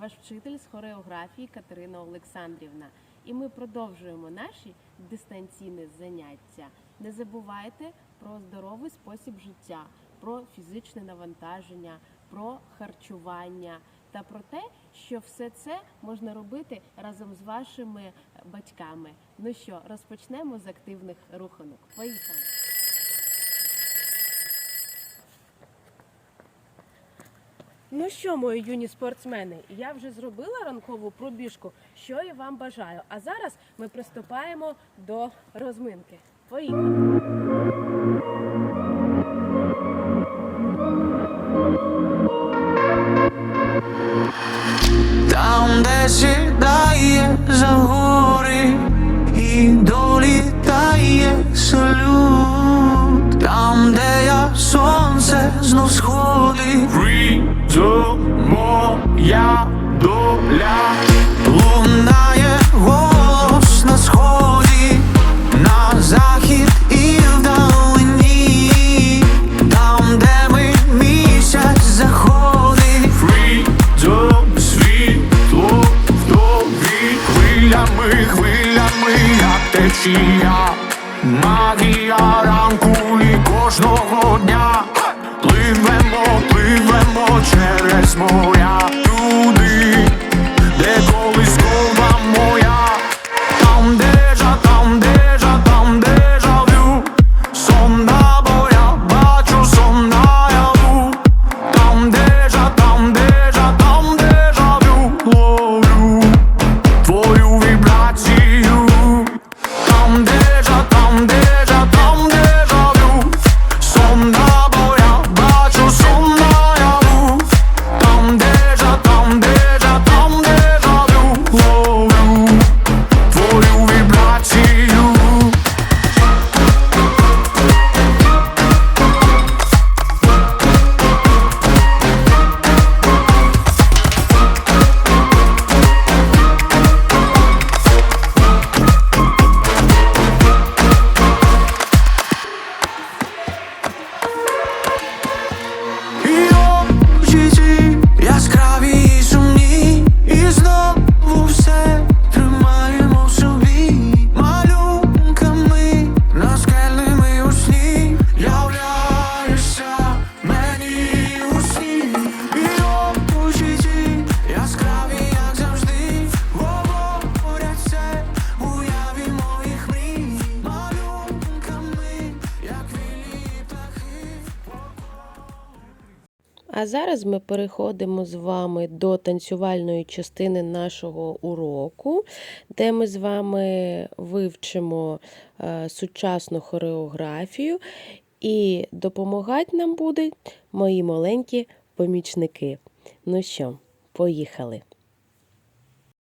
ваш вчитель з хореографії Катерина Олександрівна. І ми продовжуємо наші дистанційні заняття. Не забувайте про здоровий спосіб життя, про фізичне навантаження, про харчування та про те, що все це можна робити разом з вашими батьками. Ну що, розпочнемо з активних руханок. Поїхали! Ну що, мої юні спортсмени, я вже зробила ранкову пробіжку, що і вам бажаю. А зараз ми приступаємо до розминки. Поїхали! Там, де сідає за гори і долітає салют, знов сходить, Freedom, моя доля. Лунає голос на сході, на захід і вдалині, там, де ми місяць заходить, Freedom, світло в тобі хвилями, хвилями, як течія, магія ранку і кожного дня. Пливемо, пливемо через моря А зараз ми переходимо з вами до танцювальної частини нашого уроку, де ми з вами вивчимо е, сучасну хореографію і допомагати нам будуть мої маленькі помічники. Ну що, поїхали!